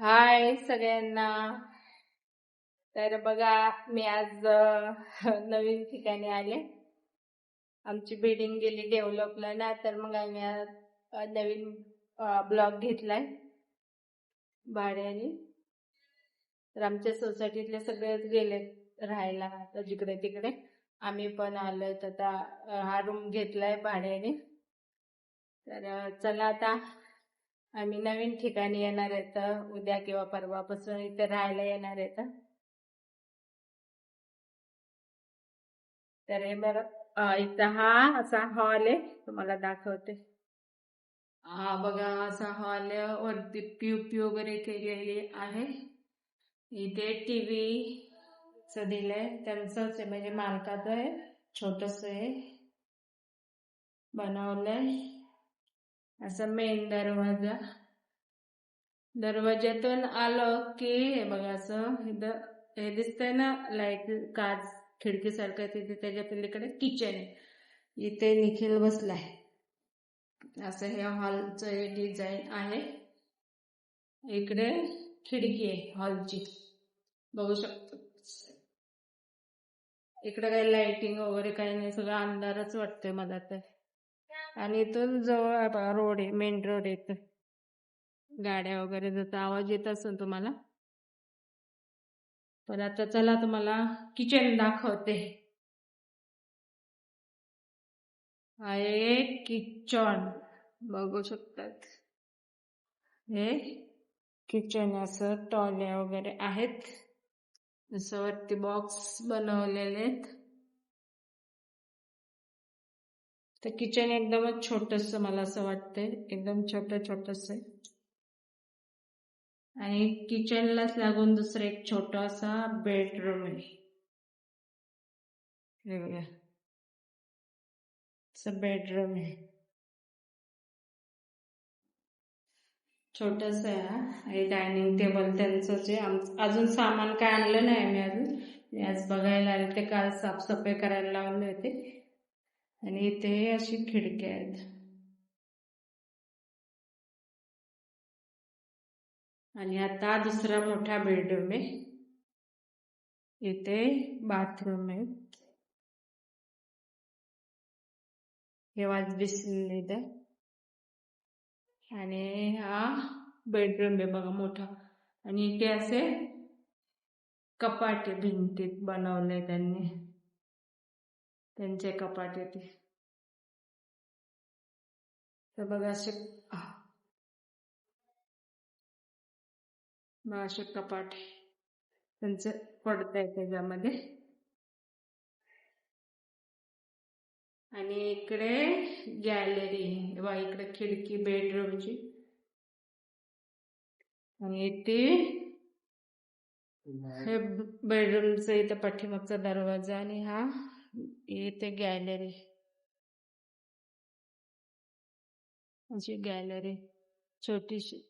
हाय सगळ्यांना. तर बघा मी आज नवीन ठिकाणी आले. आमची बिल्डिंग गेली डेव्हलपला ना तर मग आम्ही आज, नवीन ब्लॉक घेतलाय. भाड्याने. तर आमच्या सोसायटीतले सगळेच गेले राहायला आता जिकडे तिकडे. आम्ही पण आलोय तर आता हा रूम घेतलाय भाड्याने. तर चला आता आम्ही नवीन ठिकाणी येणार आहेत उद्या किंवा परवापासून इथे राहायला येणार आहेत तर. हे बरं इथं हा असा हॉल आहे. तुम्हाला दाखवते. हा बघा असा हॉल वरती पी वगैरे केलेली आहे. इथे टीव्ही च दिलंय. त्यांचंच आहे म्हणजे मालकाचं आहे. छोटस आहे. बनवलंय. असं मेन दरवाजा. दरवाज्यातून आलो की हे बघा असं इथं हे दिसतंय ना लाइट काच खिडकीसारखं तिथे त्याच्या पलीकडे किचन आहे. इथे निखिल बसलाय. असं हे हॉलचं हे डिझाईन आहे. इकडे खिडकी आहे हॉलची बघू शकतो. इकडे काही लाइटिंग वगैरे काही नाही सगळं अंधारच वाटतंय मला तर. आणि इथून जवळ रोड आहे मेन रोड आहे गाड्या वगैरे जसा आवाज येत असेल तुम्हाला. पण आता चला तुम्हाला किचन दाखवते. आहे किचन बघू शकतात. हे किचन असं टॉल्या वगैरे आहेत. जसं वरती बॉक्स बनवलेले आहेत. तर किचन एकदमच छोटस मला असं वाटतंय. एकदम छोट छोटस आहे. आणि किचनलाच लागून दुसरं एक छोटासा बेडरूम आहे. बघा. असं बेडरूम आहे. छोटस आहे आणि डायनिंग टेबल त्यांचं आहे अजून सामान काय आणलं नाही मी अजून. आज बघायला आले ते काल साफसफाई करायला लावले होते. आणि इथे अशी खिडक्या आहेत. आणि आता दुसरा मोठा बेडरूम आहे. इथे बाथरूम आहेत. हे वाज दिसले इथे. आणि हा बेडरूम आहे बघा मोठा. आणि इथे असे कपाटे भिंतीत बनवले त्यांनी. त्यांचे कपाटे ते तर बघा असे बघा असे कपाट त्यांचं पडतंय त्याच्यामध्ये. आणि इकडे गॅलरी बघा इकडे खिडकी बेडरूमची. आणि इथे हे बेडरूमचं इथं पाठीमागचा दरवाजा आणि हा इथे गॅलरी. अशी गॅलरी. छोटीशी.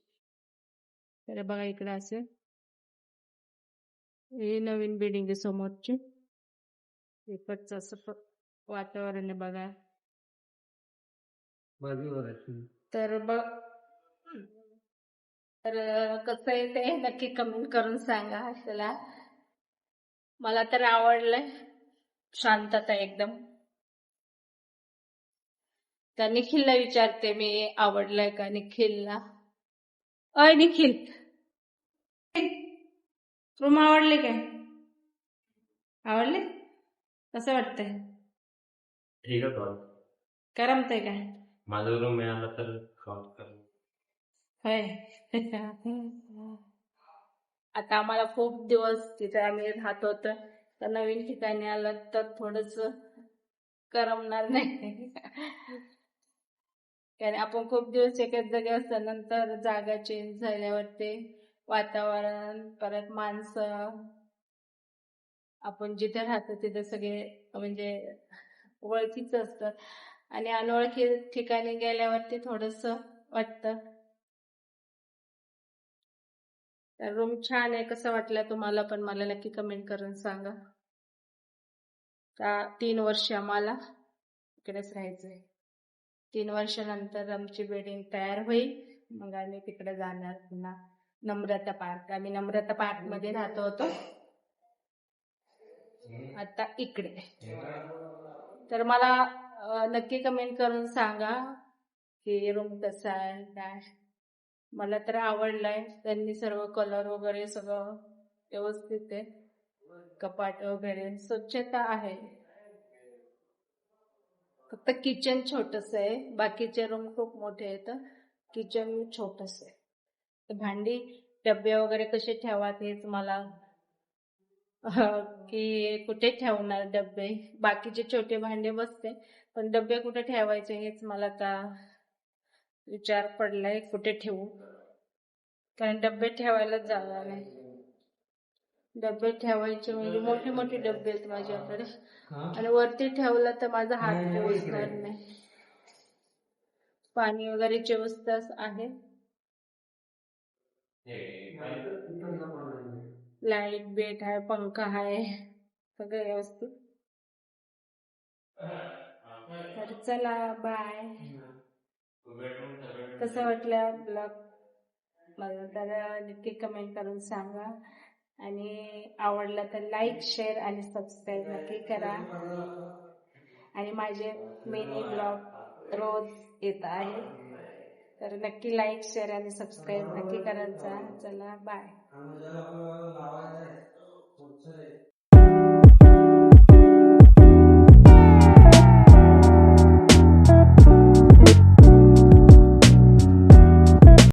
तर बघा इकडे असे ही नवीन बिल्डिंग आहे समोरची. इकडचं असं वातावरण आहे बघा. तर बघ तर कसं आहे ते नक्की कमेंट करून सांगा चला मला तर आवडलंय. शांतता एकदम. तर निखिलला विचारते मी आवडलंय का निखिलला? अय निखिल. रूम आवडले काय? आवडले? कसं वाटतंय? ठीक आहे बघ करमतंय काय? माझा रूम मिळाला तर कॉल कर. होय. आता आम्हाला खूप दिवस तिथे आम्ही राहत होतो. तर नवीन ठिकाणी आलं तर थोडस करमणार नाही. कारण आपण खूप दिवस एकाच जागी असल्यानंतर जागा चेंज झाल्यावरती वातावरण परत माणसं आपण जिथे राहतो तिथे सगळे म्हणजे ओळखीच असतात आणि अनोळखी ठिकाणी गेल्यावरती थोडस वाटतं. तर रूम छान आहे कसं वाटलं तुम्हाला? पण मला नक्की कमेंट करून सांगा. का तीन वर्ष आम्हाला इकडेच राहायचंय. तीन वर्षानंतर आमची बिल्डिंग तयार होईल. मग आम्ही तिकडे जाणार पुन्हा नम्रता पार्क आम्ही नम्रता पार्कमध्ये राहतो होतो. आता इकडे. तर मला नक्की कमेंट करून सांगा की रूम कसा आहे काय? मला तर आवडलाय. त्यांनी सर्व कलर वगैरे सगळं व्यवस्थित आहे. कपाट वगैरे. स्वच्छता आहे. फक्त किचन छोटस आहे. बाकीचे रूम खूप मोठे आहेत. किचन छोटस आहे. भांडी डबे वगैरे कसे ठेवा तेच मला की कुठे ठेवणार डबे? बाकीचे छोटे भांडे बसते. पण डबे कुठे ठेवायचे हेच मला आता विचार पडलाय कुठे ठेवू? कारण डबे ठेवायला जागा नाही. डबे ठेवायचे म्हणजे मोठे मोठे डबे आहेत माझ्याकडे. आणि वरती ठेवलं तर माझा हात पोहोचणार नाही पाणी वगैरे तास आहे. लाइट बेट आहे पंखा आहे सगळं व्यवस्थित. तर चला बाय. कसं वाटलं ब्लॉग मला तर नक्की कमेंट करून सांगा. आणि आवडला तर लाईक शेअर आणि सबस्क्राईब नक्की करा. आणि माझे मिनी ब्लॉग रोज येत आहे तर नक्की लाईक शेअर आणि सबस्क्राईब नक्की करायचा चला बाय